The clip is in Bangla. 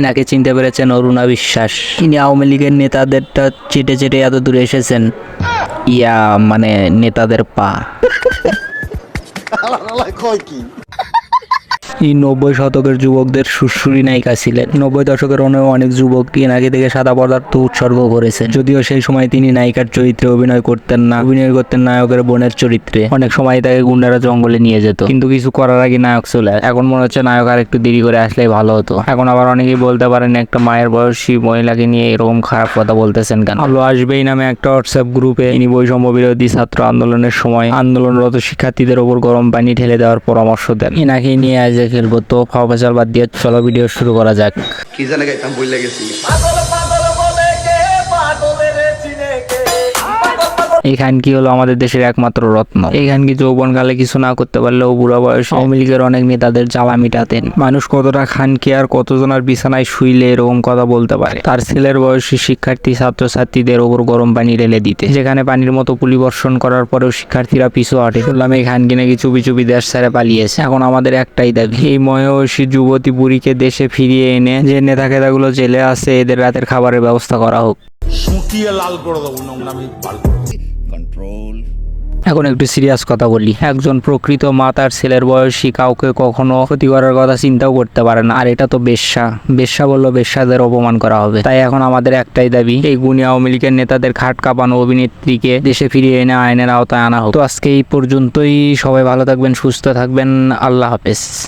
এনাকে চিনতে পেরেছেন অরুণা বিশ্বাস। তিনি আওয়ামী লীগের নেতাদেরটা চেটে চেটে এত দূরে এসেছেন। ইয়া মানে নেতাদের পা। এই নব্বই শতকের যুবকদের সুশ্রুরি নায়িকা ছিলেন। নব্বই দশকের অনেক অনেক যুবক এনাকে দেখে সাদা পদার্থ উৎসর্গ করেছে যদিও সেই সময় তিনি নায়িকার চরিত্রে অভিনয় করতেন না, অভিনয় করতেন নায়কের বোনের চরিত্রে। অনেক সময় তাকে গুন্ডারা জঙ্গলে নিয়ে যেত। কিন্তু কিছু করার আগে নায়ক চলে এখন মনে হচ্ছে নায়ক আর একটু দেরি করে আসলেই ভালো হতো। এখন আবার অনেকেই বলতে পারেন, একটা মায়ের বয়সী মহিলাকে নিয়ে এরকম খারাপ কথা বলতেছেন কেন? আলো আসবেই নামে একটা হোয়াটসঅ্যাপ গ্রুপে তিনি বৈষম্য বিরোধী ছাত্র আন্দোলনের সময় আন্দোলনরত শিক্ষার্থীদের ওপর গরম পানি ঢেলে দেওয়ার পরামর্শ দেন। এনাকে নিয়ে আজ খেলব তো ফাও পেঁচাল বাদ দিয়ে চলো ভিডিও শুরু করা যাক। কি জানে গাইতাম বইলে গেছি। এই খানকি হলো আমাদের দেশের একমাত্র রত্ন? এই খানকি যৌবনকালে কিছু না করতে পারলেও বুড়া বয়সে আওয়ামী লীগের অনেক নেতাদের জ্বালা মিটাতেন। মানুষ কতটা খানকি আর কতজনের বিছানায় শুইলে এরকম কথা বলতে পারে? তার ছেলের বয়সী শিক্ষার্থী ছাত্রছাত্রীদের ওপর গরম পানি ঢেলে দিতে। যেখানে পানির মতো পরিবর্ষণ করার পরেও শিক্ষার্থীরা পিছু হটে। শুনলাম এই খানকি নাকি চুপি চুপি দেশ ছেড়ে পালিয়েছে। এখন আমাদের একটাই দাবি, এই ময়সী যুবতী বুড়িকে দেশে ফিরিয়ে এনে যে নেতা খেতাগুলো জেলে আছে, এদের রাতের খাবারের ব্যবস্থা করা হোক। শুকিয়ে লাল করে দেবো নোংরামি বার করে দেবো। এখন একটু সিরিয়াস কথা বলি। একজন প্রকৃত মা তার ছেলের বয়সী কাউকে কখনো ক্ষতি করার কথা চিন্তাও করতে পারে না। আর এটা তো বেশ্যা। বেশ্যা বলল বেশ্যাদের অপমান করা হবে। তাই এখন আমাদের একটাই দাবি এই গুণী আওয়ামী লীগের নেতাদের খাট কাঁপানো অভিনেত্রীকে দেশে ফিরিয়ে এনে আইনের আওতায় আনা হোক। তো আজকে এই পর্যন্তই। সবাই ভালো থাকবেন সুস্থ থাকবেন। আল্লাহ হাফেজ।